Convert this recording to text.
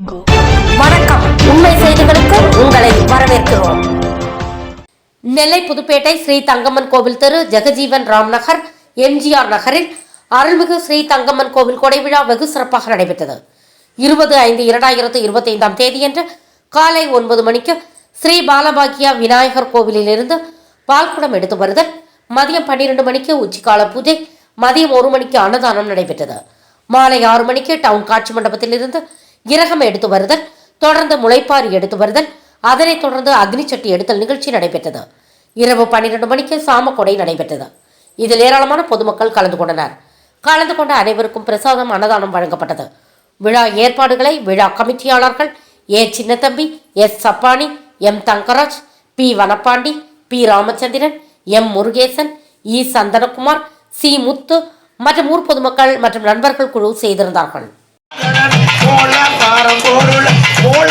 வணக்கம். உண்மை செய்திகளுக்கு உங்களை வரவேற்கிறோம். நெல்லை புதுப்பேட்டை ஸ்ரீ தங்கம்மன் கோவில் தெரு ஜெகஜீவன் ராம் நகர் எம்ஜிஆர் நகரில் அருள்மிகு ஸ்ரீ தங்கம்மன் கோவில் கொடை விழா வெகு சிறப்பாக நடைபெற்றது. இருபது ஐந்து இரண்டாயிரத்து இருபத்தி ஐந்தாம் தேதியன்று காலை ஒன்பது மணிக்கு ஸ்ரீ பாலபாக்கியா விநாயகர் கோவிலிலிருந்து பால்குடம் எடுத்து வருதல் மதியம் பன்னிரண்டு மணிக்கு உச்சிக்கால பூஜை மதியம் ஒரு மணிக்கு அன்னதானம் நடைபெற்றது. மாலை ஆறு மணிக்கு டவுன் காட்சி மண்டபத்திலிருந்து கிரகம் எடுத்து வருதல் தொடர்ந்து முளைப்பாரி எடுத்து வருதல் அதனைத் தொடர்ந்து அக்னிச்சட்டி எடுத்தல் நிகழ்ச்சி நடைபெற்றது. இரவு பன்னிரண்டு மணிக்கு சாமக்கொடை நடைபெற்றது. இதில் ஏராளமான பொதுமக்கள் கலந்து கொண்டனர். கலந்து கொண்ட அனைவருக்கும் பிரசாதம் அன்னதானம் வழங்கப்பட்டது. விழா ஏற்பாடுகளை விழா கமிட்டியாளர்கள் A. Chinnathambi S. Sappani M. Thangaraj P. Vanapandi P. Ramachandran M. Murugesan E. Santhanakumar C. Muthu மற்றும் ஊர் பொதுமக்கள் மற்றும் நண்பர்கள் குழு செய்திருந்தார்கள் போல பாரம் பொருள் மூல